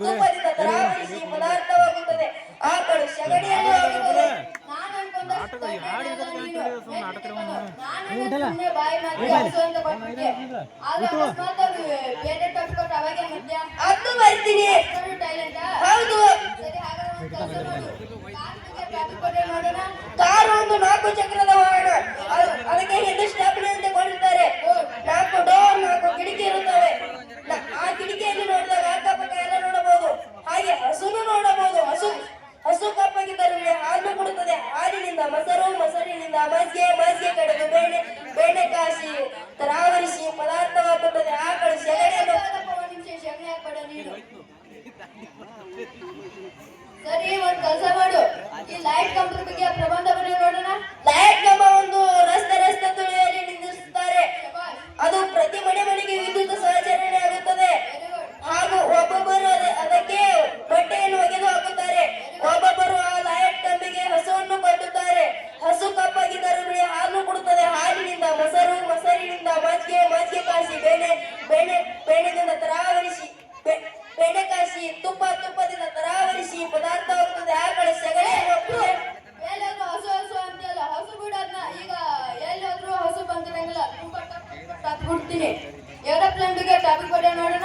ತುಪ್ಪದಿಂದ ದ್ರಾವಣಿಸಿ ಪದಾರ್ಥವಾಗುತ್ತದೆ ಆಕಳು ಸಗಣಿಯಲ್ಲಿ ಹೋಗುತ್ತದೆ ಹತ್ತು ಬರ್ತೀನಿ. ಸರಿ, ಒಂದ್ ಕೆಲಸ ಮಾಡು. ಈ ಲೈಟ್ ಕಂಬದ ಬಗ್ಗೆ ಪ್ರಬಂಧ ಬರೆಯ ನೋಡೋಣ. ಲೈಟ್ ಕಂಬ ಒಂದು ರಸ್ತೆ ರಸ್ತೆ ತುಳಿಯಲ್ಲಿ ನಿಂದಿಸುತ್ತಾರೆ. ಅದು ಪ್ರತಿ ಮನೆ ಮನೆಗೆ ವಿದ್ಯುತ್ ಸಹಚರಣೆ ಆಗುತ್ತದೆ. ಹಾಗೂ ಒಬ್ಬೊಬ್ಬರು ಅದಕ್ಕೆ ಬಟ್ಟೆಯನ್ನು ಒಗೆದು ಹಾಕುತ್ತಾರೆ. ಒಬ್ಬೊಬ್ಬರು ಆ ಲೈಟ್ ಕಂಬಿಗೆ ಹಸುವನ್ನು ಕಟ್ಟುತ್ತಾರೆ. ಹಸು ಕಪ್ಪಾಗಿದ್ದರೆ ಹಾಲು ಕೊಡುತ್ತದೆ. ಹಾಲಿನಿಂದ ಮೊಸರು, ಮೊಸರಿನಿಂದ ಮಜ್ಜಿಗೆ ಮಜ್ಜಿಗೆ ಕಾಸಿ, ಬೆಣ್ಣೆ ಬೆಣ್ಣೆ చెప్ತೀನಿ ఎవడ ప్లండుగా టాపిక్ పడినోడు